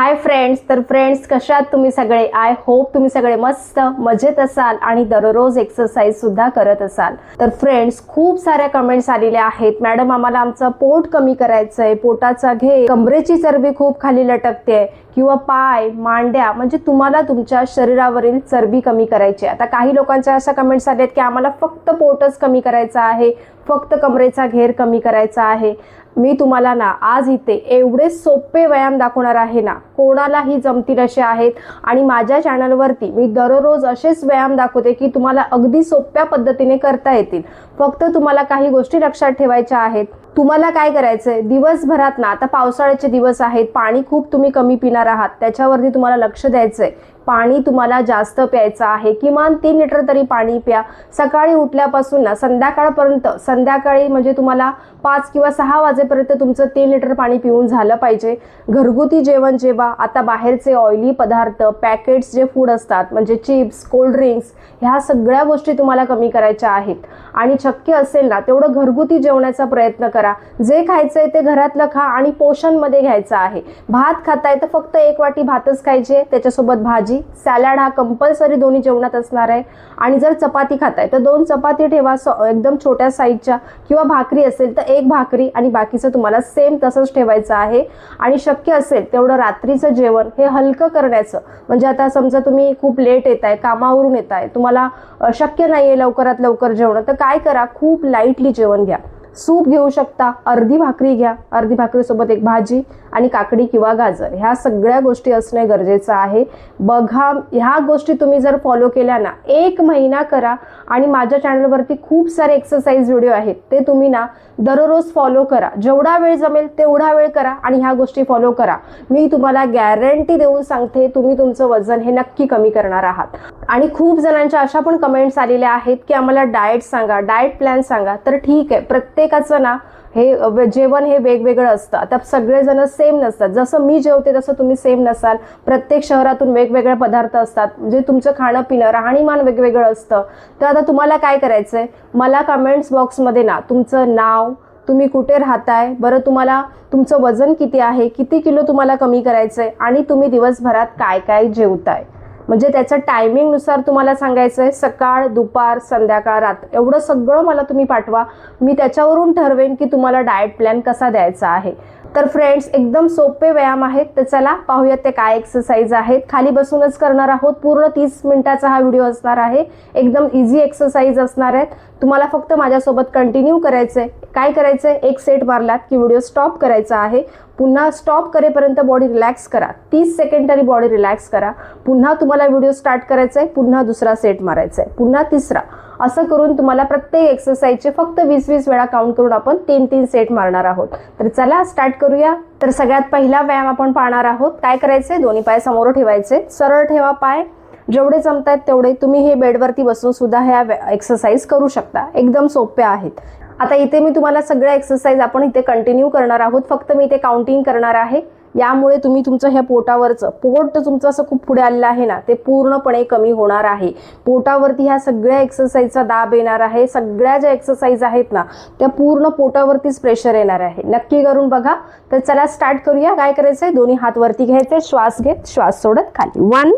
Hi friends तर friends कशात तुम्ही सगळे? आय होप तुम्ही सगळे मस्त मजेत असाल आणि दररोज एक्सरसाइज सुद्धा करत असाल. तर फ्रेंड्स खूप साऱ्या कमेंट्स आलेल्या आहेत. मॅडम आम्हाला आमचं पोट कमी करायचंय. पोटाचा घे. कमरेची चरबी खूप खाली लटकते. किंवा पाय मांड्या म्हणजे तुम्हाला तुमच्या शरीरावरील चरबी कमी करायची आहे. आता काही लोकांच्या अशा कमेंट्स आल्या आहेत की आम्हाला फक्त पोटच कमी करायचं आहे. फक्त कमरेचा घेर कमी करायचा आहे. मी तुम्हाला ना आज इथे एवढे सोपे व्यायाम दाखवणार आहे ना कोणालाही जमतील असे आहेत. आणि माझ्या चॅनलवरती मी दररोज असेच व्यायाम दाखवते की तुम्हाला अगदी सोप्या पद्धतीने करता येतील. फक्त तुम्हाला काही गोष्टी लक्षात ठेवायच्या आहेत. तुम्हाला काय करायचंय? दिवसभरात ना आता पावसाळ्याचे दिवस आहेत पाणी खूप तुम्ही कमी पिणार आहात त्याच्यावरती तुम्हाला लक्ष द्यायचंय. पाणी तुम्हाला जास्त प्यायचं आहे किमान तीन लिटर तरी पाणी प्या. सकाळी उठल्यापासून ना संध्याकाळपर्यंत संध्याकाळी म्हणजे तुम्हाला पाच किंवा सहा वाजेपर्यंत तुमचं तीन लिटर पाणी पिऊन झालं पाहिजे. घरगुती जेवण जेव्हा आता बाहेरचे ऑइली पदार्थ पॅकेट्स जे फूड असतात म्हणजे चिप्स कोल्ड्रिंक्स ह्या सगळ्या गोष्टी तुम्हाला कमी करायच्या आहेत. आणि शक्य असेल ना तेवढं घरगुती जेवण्याचा प्रयत्न करा. जे खायचं आहे ते घरातलं खा आणि पोषणमध्ये घ्यायचं आहे. भात खाताय तर फक्त एक वाटी भातच खायची त्याच्यासोबत भाजी सॅलड हा कंपल्सरी दोन्ही जेवणात असणार आहे. आणि जर चपाती खाताय तर दोन चपाती ठेवा एकदम छोट्या साईजच्या. किंवा भाकरी असेल तर एक भाकरी आणि बाकीचं तुम्हाला सेम तसंच ठेवायचं आहे. आणि शक्य असेल तेवढं रात्रीचं जेवण हे हलकं करण्याचं. म्हणजे आता समजा तुम्ही खूप लेट येत आहे कामावरून येत आहे तुम्हाला शक्य नाही आहे लवकरात लवकर जेवण तर काय करा खूप लाईटली जेवण घ्या. सूप घेऊ शकता अर्धी भाकरी घ्या अर्धी भाकरीसोबत एक भाजी आणि काकडी किंवा गाजर. ह्या सगळ्या गोष्टी असणे गरजेचं आहे. बघा ह्या गोष्टी तुम्ही जर फॉलो केल्या ना एक महिना करा आणि माझ्या चॅनलवरती खूप सारे एक्सरसाइज व्हिडिओ आहेत. ते तुम्ही ना दररोज फॉलो करा. जेवढा वेळ जमेल तेवढा वेळ करा आणि ह्या गोष्टी फॉलो करा. मी तुम्हाला गॅरंटी देऊन सांगते तुम्ही तुमचं वजन हे नक्की कमी करणार आहात. आणि खूप जणांच्या अशा पण कमेंट्स आलेल्या आहेत की आम्हाला डाएट सांगा डाएट प्लॅन सांगा. तर ठीक आहे प्रत्येक प्रत्येकाचं ना हे जेवण हे वेगवेगळं असतं. आता सगळेजण सेम नसतात. जसं मी जेवते तसं तुम्ही सेम नसाल. प्रत्येक शहरातून वेगवेगळे पदार्थ असतात. म्हणजे तुमचं खाणं पिणं राहणीमान वेगवेगळं असतं. तर आता तुम्हाला काय करायचंय? मला कमेंट्स बॉक्समध्ये ना तुमचं नाव तुम्ही कुठे राहताय? बरं तुम्हाला तुमचं वजन किती आहे? किती किलो तुम्हाला कमी करायचंय? आणि तुम्ही दिवसभरात काय काय जेवताय? म्हणजे त्याचं टायमिंगनुसार तुम्हाला सांगायचं आहे सकाळ दुपार संध्याकाळ रात एवढं सगळं मला तुम्ही पाठवा. मी त्याच्यावरून ठरवेन की तुम्हाला डाएट प्लॅन कसा द्यायचा आहे. तर फ्रेंड्स एकदम सोपे व्यायाम आहेत. तर चला पाहूयात ते काय एक्सरसाइज आहेत. खाली बसूनच करणार आहोत. पूर्ण तीस मिनिटाचा हा व्हिडिओ असणार आहे. एकदम इझी एक्सरसाइज असणार आहेत. तुम्हाला फक्त माझ्यासोबत कंटिन्यू करायचं आहे काय करायचं आहे एक सेट मारलात की व्हिडिओ स्टॉप करायचा आहे. पुन्हा स्टॉप करेपर्यंत बॉडी रिलॅक्स करा. तीस सेकंड तरी बॉडी रिलॅक्स करा. पुन्हा तुम्हाला व्हिडिओ स्टार्ट करायचा आहे पुन्हा दुसरा सेट मारायचा आहे पुन्हा तिसरा. असं करून तुम्हाला प्रत्येक एक्सरसाइजचे फक्त वीस वीस वेळा काउंट करून आपण तीन तीन सेट मारणार आहोत. तर चला स्टार्ट करूया. तर सगळ्यात पहिला व्यायाम आपण पाहणार आहोत. काय करायचंय? दोन्ही पाय समोर ठेवायचे. सरळ ठेवा पाय. जेवढे जमतायत तेवढे तुम्ही हे बेडवरती बसून सुद्धा ह्या एक्सरसाइज करू शकता. एकदम सोप्या आहेत. आता इथे मी तुम्हाला सगळ्या एक्सरसाइज आपण इथे कंटिन्यू करणार आहोत. फक्त मी इथे काउंटिंग करणार आहे. यामुळे तुम्ही तुमचं ह्या पोटावरचं पोट तुमचं असं खूप पुढे आलेलं आहे ना ते पूर्णपणे कमी होणार आहे. पोटावरती ह्या सगळ्या एक्सरसाइजचा दाब येणार आहे. सगळ्या ज्या एक्सरसाइज आहेत ना त्या पूर्ण पोटावरतीच प्रेशर येणार आहे. नक्की करून बघा. तर चला स्टार्ट करूया. काय करायचं आहे दोन्ही हात वरती घ्यायचे. श्वास घेत श्वास सोडत खाली. One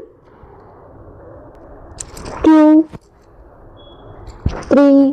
two three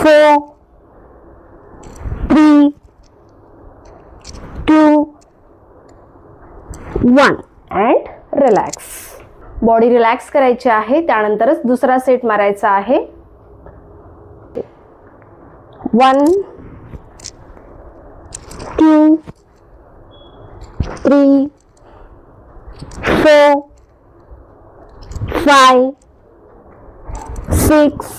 four, three, two, one. And relax. Body relax करायची आहे. त्यानंतरच दुसरा सेट मारायचा आहे. One two three four five six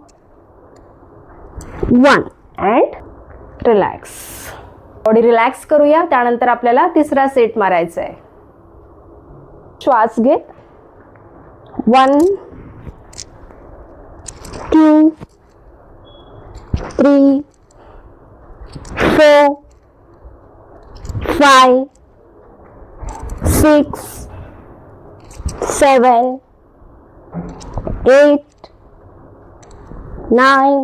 one and relax body relax करूया. त्यानंतर आपल्याला तिसरा सेट मारायचा आहे श्वास घेत one two three four five six seven eight nine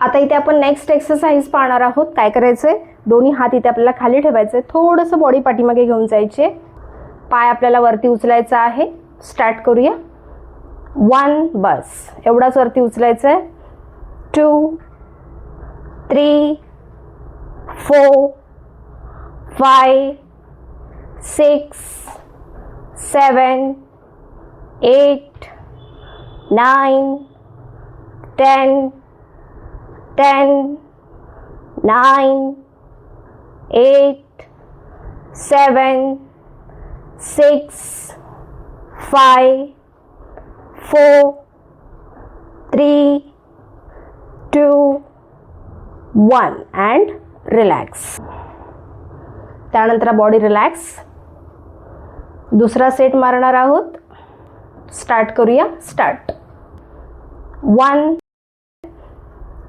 आता इथे आपण नेक्स्ट एक्सरसाइज पाहणार आहोत. काय करायचं आहे दोन्ही हात इथे आपल्याला खाली ठेवायचं आहे थोडंसं बॉडी पाठीमागे घेऊन जायचे पाय आपल्याला वरती उचलायचा आहे. स्टार्ट करूया. वन बस. एवढाच वरती उचलायचं आहे two three four five six seven eight nine ten ten, nine, eight, seven, six, five, four, three, two, one, and relax. क्या बॉडी रिलैक्स। दूसरा सेट मारना आहोत। स्टार्ट करूया। Start. One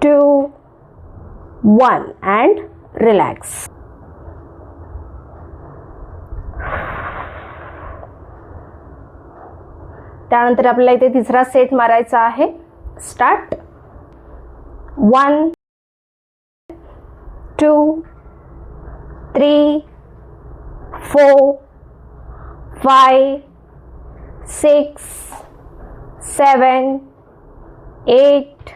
two, one and relax. त्यानंतर आपल्याला इथे तिसरा set मारायचा आहे start one two three four five six seven eight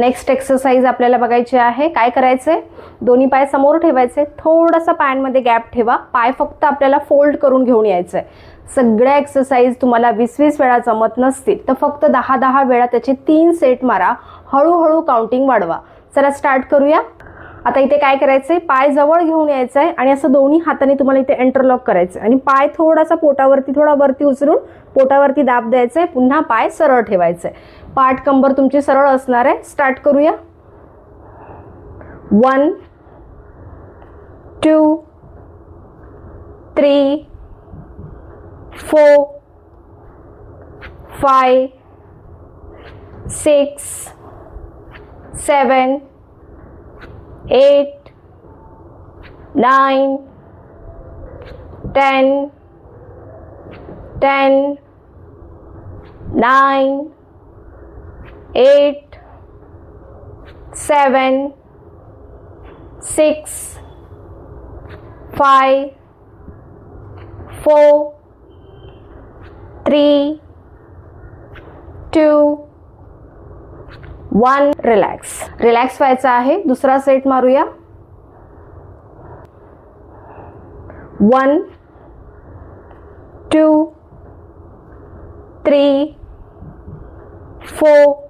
Next exercise आपल्याला बघायची आहे. काय करायचंय? दोन्ही पाय समोर ठेवायचे. थोडासा पायांमध्ये गॅप ठेवा. पाय फक्त आपल्याला फोल्ड करून घेऊन यायचंय. सगळ्या एक्सरसाइज तुम्हाला वीस वीस वेळा जमत नसतील तर फक्त दहा दहा वेळा त्याचे तीन सेट मारा. हळूहळू काउंटिंग वाढवा. चला स्टार्ट करूया. आता इथे काय करायचंय? पाय जवळ घेऊन यायचं आहे आणि असं दोन्ही हाताने तुम्हाला इथे एंटरलॉक करायचं आणि पाय थोडासा पोटावरती थोडा वरती उचलून पोटावरती दाब द्यायचा आहे पुन्हा पाय सरळ ठेवायचं आहे पाठ कंबर तुमची सरळ असणार आहे. स्टार्ट करूया. One two three four five six seven eight nine ten ten nine eight seven six five four three two one. Relax. Relax व्हायचं आहे. दुसरा set मारूया. One two three four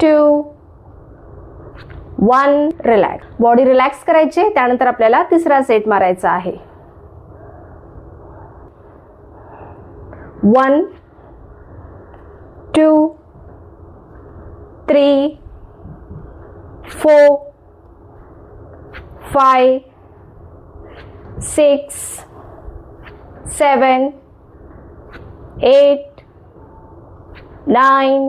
two one relax body relax करायची त्यानंतर आपल्याला तिसरा set मारायचा आहे. One two three four five six seven eight nine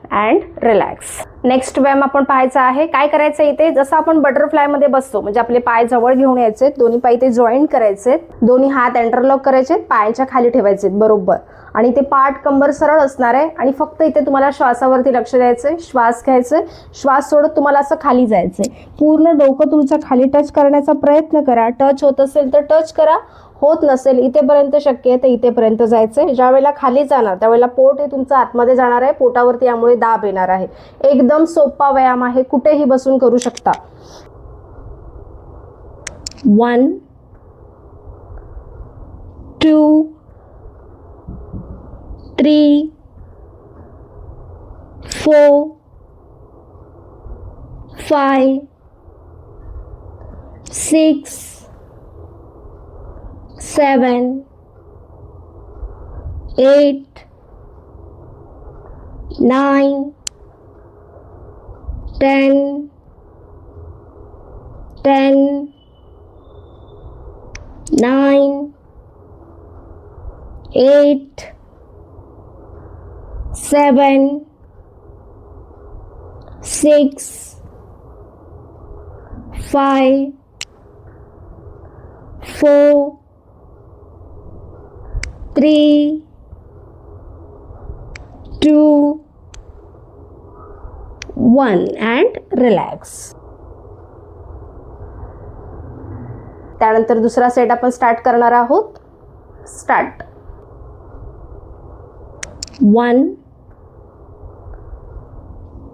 and relax. Next व्यायाम आपण पाहायचा आहे. काय करायचं इथे? जसं आपण बटरफ्लायमध्ये बसतो म्हणजे आपले पाय जवळ घेऊन यायचे दोन्ही पाय ते जॉईंट करायचे दोन्ही हात एंटरलॉक करायचे पायाच्या खाली ठेवायचे बरोबर. आणि ते पाठ कंबर सरळ असणार आहे आणि फक्त इथे तुम्हाला श्वासावरती लक्ष द्यायचंय श्वास घ्यायचं श्वास सोडत तुम्हाला असं खाली जायचंय. पूर्ण डोकं तुमचं खाली टच करण्याचा प्रयत्न करा. टच होत असेल तर टच करा. होत नसेल इथेपर्यंत शक्य आहे तर इथेपर्यंत जायचंय. ज्या वेळेला खाली जाणार त्यावेळेला पोट हे तुमचं आतमध्ये जाणार आहे. पोटावरती यामुळे दाब येणार आहे. एकदम सोपा व्यायाम आहे. कुठेही बसून करू शकता. One two three, four, five, six, seven, eight, nine, ten, ten, nine, eight, seven, six, five, four, three, two, one and relax. त्यानंतर दुसरा सेट आपण स्टार्ट करणार आहोत start one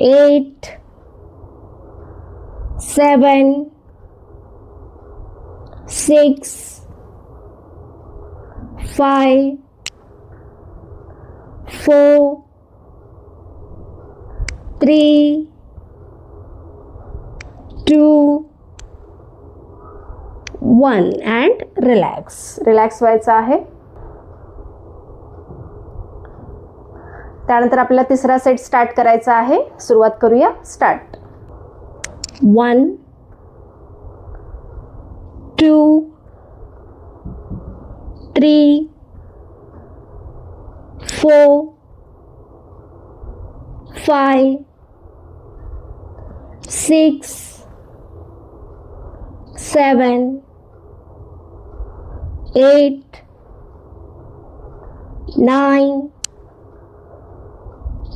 Eight, seven, six, five, four, three, two, one and relax relax व्हायचं आहे त्यानंतर आपल्याला तिसरा सेट स्टार्ट करायचा आहे. सुरुवात करूया. Start. One two three four five six seven eight nine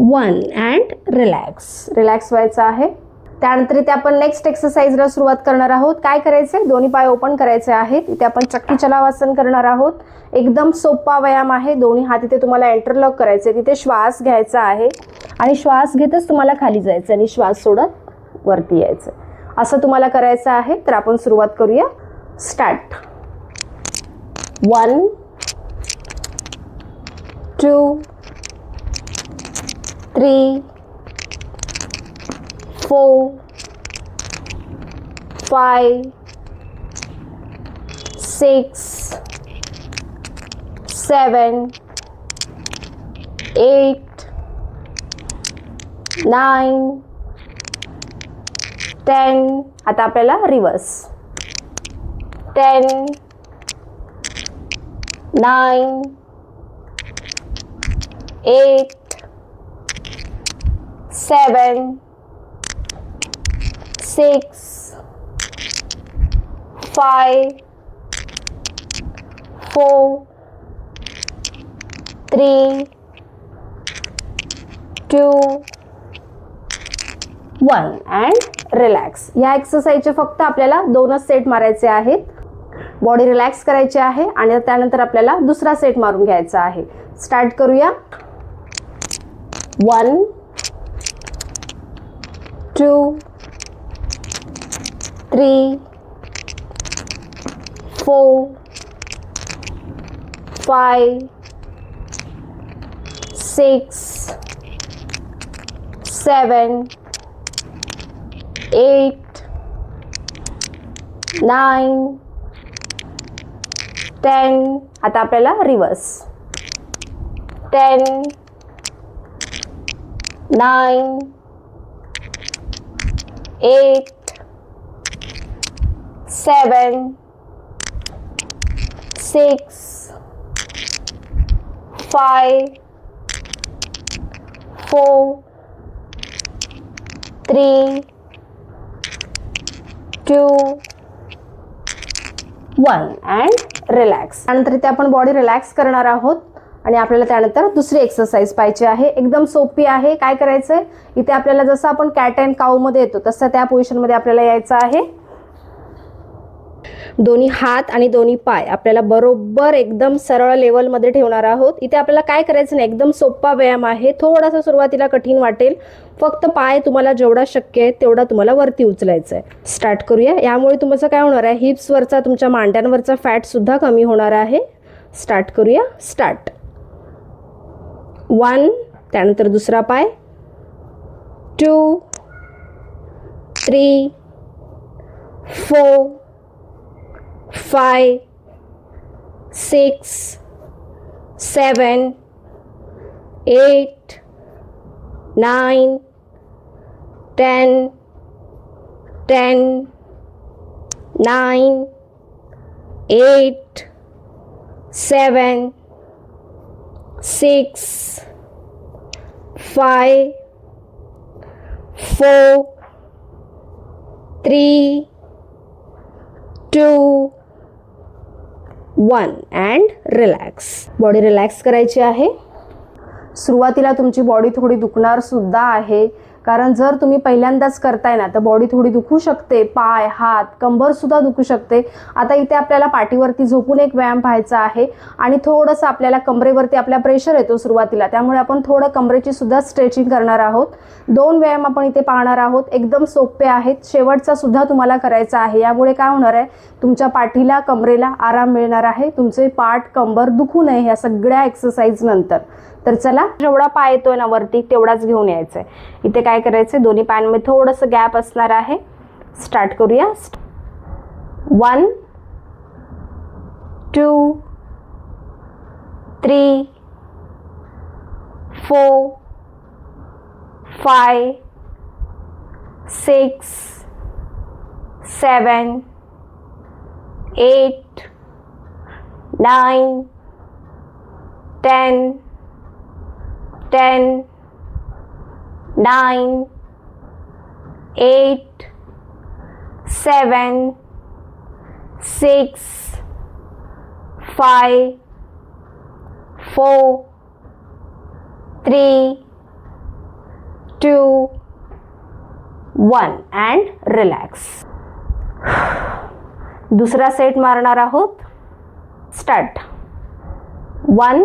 one and relax. Relax व्हायचं आहे. त्यानंतर इथे आपण नेक्स्ट एक्सरसाइजला सुरुवात करणार आहोत. काय करायचंय? दोन्ही पाय ओपन करायचे आहेत. इथे आपण चक्की चलावासन करणार आहोत. एकदम सोपा व्यायाम आहे. दोन्ही हात इथे तुम्हाला एंटरलॉक करायचे. तिथे श्वास घ्यायचा आहे. आणि श्वास घेतच तुम्हाला खाली जायचं आणि श्वास सोडत वरती यायचं. असं तुम्हाला करायचं आहे. तर आपण सुरुवात करूया. Start one two three, four, five, six, seven, eight, nine, ten आता आपल्याला reverse ten nine eight seven six, five, four, three, two, one and relax या एक्सरसाइजचे फक्त आपल्याला दोनच सेट मारायचे आहेत. बॉडी रिलॅक्स करायची आहे आणि त्यानंतर आपल्याला दुसरा सेट मारून घ्यायचा आहे. स्टार्ट करूया. One two three, four, five, six, seven, eight, nine, ten. आता आपल्याला reverse ten nine eight seven, six, five, four, three, two, one and relax त्यानंतर इथे आपण बॉडी रिलॅक्स करणार आहोत. आणि आपल्याला त्यानंतर दुसरी एक्सरसाइज पाहिजे आहे. एकदम सोपी आहे. काय करायचं आहे इथे आपल्याला जसं आपण कॅट अँड काऊमध्ये येतो तसं त्या पोझिशनमध्ये आपल्याला यायचं आहे. दोन्ही हात आणि दोन्ही पाय आपल्याला बरोबर एकदम सरळ लेवलमध्ये ठेवणार आहोत. इथे आपल्याला काय करायचं नाही एकदम सोपा व्यायाम आहे. थोडासा सुरुवातीला कठीण वाटेल. फक्त पाय तुम्हाला जेवढा शक्य आहे तेवढा तुम्हाला वरती उचलायचा आहे स्टार्ट करूया. यामुळे तुमचं काय होणार आहे? हिप्सवरचा तुमच्या मांड्यांवरचा फॅटसुद्धा कमी होणार आहे. स्टार्ट करूया. स्टार्ट वन त्यानंतर दुसरा पाय two three four five, six, seven, eight, nine, ten, ten, nine, eight, seven, six, five, four, three, two one. And relax body relax करायची आहे. सुरुवातीला तुमची बॉडी थोडी दुखणार सुद्धा आहे. कारण जर तुम्ही पहिल्यांदाच करताय ना तर बॉडी थोडी दुखू शकते पाय हात कंबर सुद्धा दुखू शकते. आता इथे आपल्याला पाठीवरती झोपून एक व्यायाम पाहायचा आहे आणि थोडंसं आपल्याला कमरेवरती आपल्या प्रेशर येतो सुरुवातीला. त्यामुळे आपण थोडं कमरेची सुद्धा स्ट्रेचिंग करणार आहोत. दोन व्यायाम आपण इथे पाहणार आहोत. एकदम सोपे आहेत. शेवटचा सुद्धा तुम्हाला करायचा आहे. यामुळे काय होणार आहे? तुमच्या पाठीला कमरेला आराम मिळणार आहे. तुमचे पाठ कंबर दुखू नये ह्या सगळ्या एक्सरसाइज नंतर. तर चला जेवढा पाय येतोय ना वरती तेवढाच घेऊन यायचा आहे इथे काय करायचं आहे दोन्ही पायांमध्ये थोडंसं गॅप असणार आहे. स्टार्ट करूया. One two three four five six seven eight nine ten ten, nine, eight, seven, six, five, four, three, two, one, and relax. दूसरा सेट मारना आहोत start one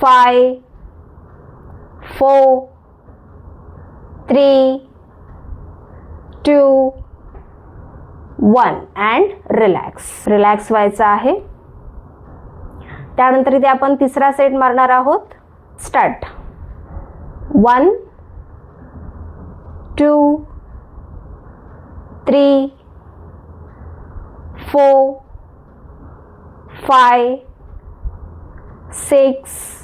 five, four, three, two, one. And relax relax व्हायचं आहे. त्यानंतर इथे आपण तिसरा set मारणार आहोत. Start one two three four five six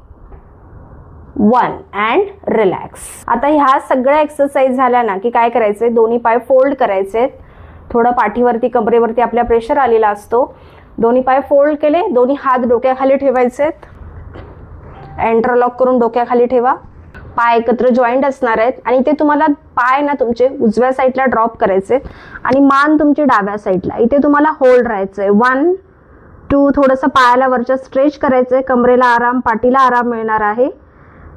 one and relax. आता ह्या सगळ्या एक्सरसाइज झाल्या ना की काय करायचे दोन्ही पाय फोल्ड करायचे थोडं पाठीवरती कमरेवरती आपल्या प्रेशर आलेला असतो. दोन्ही पाय फोल्ड केले दोन्ही हात डोक्याखाली ठेवायचेत. एंटरलॉक करून डोक्याखाली ठेवा. पाय एकत्र जॉईंट असणार आहेत. आणि ते तुम्हाला पाय ना तुमचे उजव्या साईडला ड्रॉप करायचे. आणि मान तुमची डाव्या साईडला इथे तुम्हाला होल्ड राहायचंय. वन टू थोडंसं पायाला वरच्या स्ट्रेच करायचं आहे कमरेला आराम पाठीला आराम मिळणार आहे.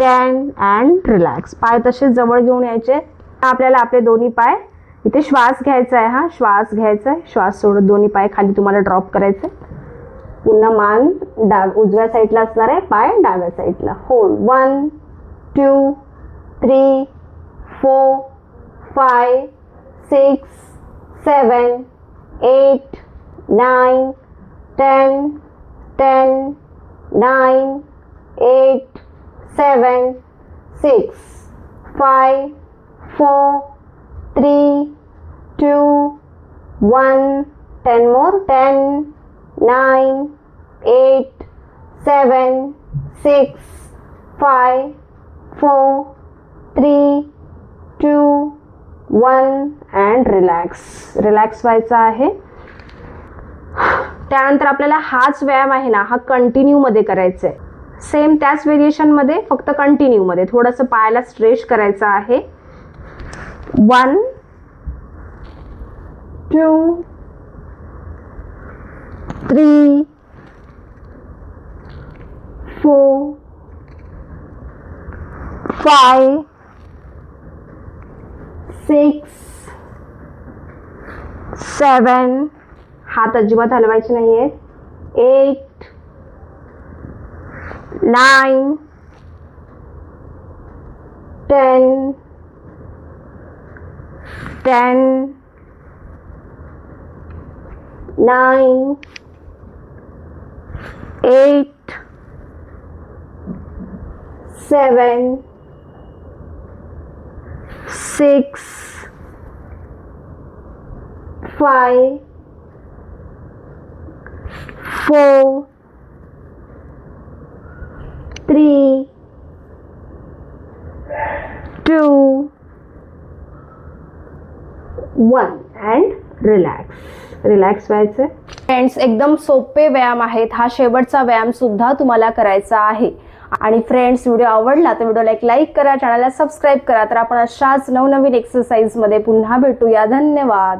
Ten and relax पाय तसेच जवळ घेऊन यायचे. आपल्याला आपले दोन्ही पाय. इथे श्वास घ्यायचा आहे हा. श्वास घ्यायचा आहे. श्वास सोडत दोन्ही पाय खाली तुम्हाला ड्रॉप करायचे. पुन्हा मान डाग उजव्या साईडला असणार आहे. पाय डाव्या साईडला hold one two three four five six seven eight nine ten ten nine eight seven six five four three two one ten more ten nine eight seven six five four three two one and relax relax व्हायचं आहे. त्यानंतर आपल्याला हाच व्यायाम आहे ना हा कंटिन्यूमध्ये करायचा आहे सेम त्याच व्हेरिएशनमध्ये फक्त कंटिन्यूमध्ये थोडंसं पायाला स्ट्रेच करायचं आहे. One two three four five six seven हात अजिबात हलवायचे नाही आहेत eight nine, ten, ten, nine, eight, seven, six, five, four. Three, two, one. And relax. Relax व्हायचं फ्रेंड्स एकदम सोपे व्यायाम आहेत. हा शेवटचा व्यायाम सुद्धा तुम्हाला करायचा आहे. आणि फ्रेंड्स व्हिडिओ आवडला तर व्हिडिओला एक लाईक करा. चॅनलला सबस्क्राईब करा. तर आपण अशाच नवनवीन एक्सरसाइजमध्ये पुन्हा भेटूया. धन्यवाद.